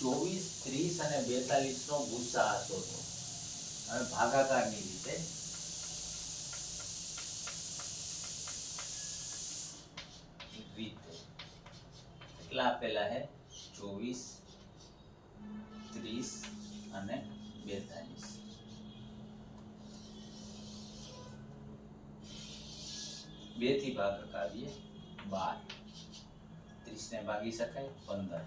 ચોવીસ, ત્રીસ અને બેતાલીસ નો ગુસ્સા શોધો હવે ભાગાકારની રીતે. કેટલા આપેલા હે? ચોવીસ, ત્રીસ અને બેતાલીસ. બેથી ભાગ કાઢીએ. બાર. ત્રીસ ને ભાગી શકાય. પંદર.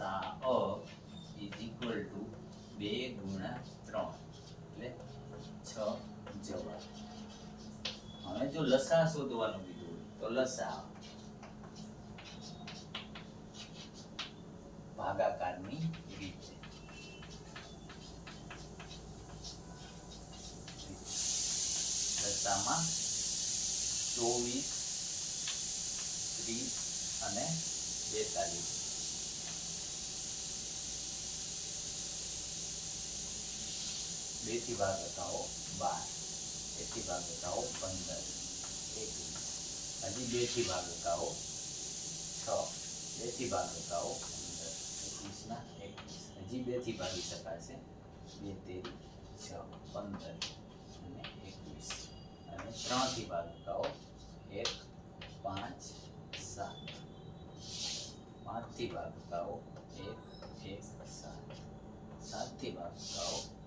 અ ઇઝ ઇક્વલ ટુ બે ગુણા ત્રણ, એટલે છ જવાબ. હવે જો લસા શોધવાનું કીધું તો લસા ભાગાકારની રીત. લસામાં ચોવીસ, ત્રીસ અને બેતાલીસ. બે થી ભાગતાઓ બાર એકથી ભાગતાઓ પંદર એકવીસ હજી બે થી ભાગતાઓ છ બે થી ભાગતાઓ પંદર એકવીસના એકવીસ હજી બે થી ભાગી શકાશે બે તેરી છ પંદર અને એકવીસ અને ત્રણ થી ભાગતાઓ એક પાંચ સાત પાંચ થી ભાગતાઓ એક એક સાત સાત થી ભાગતાઓ સાત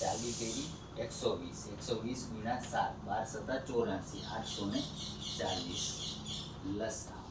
ચાલીસ તેરી એકસો વીસ. એકસો વીસ ગુણ્યા સાત. બાર સત્તા ચોરાસી. આઠસો ને ચાલીસ. લસા.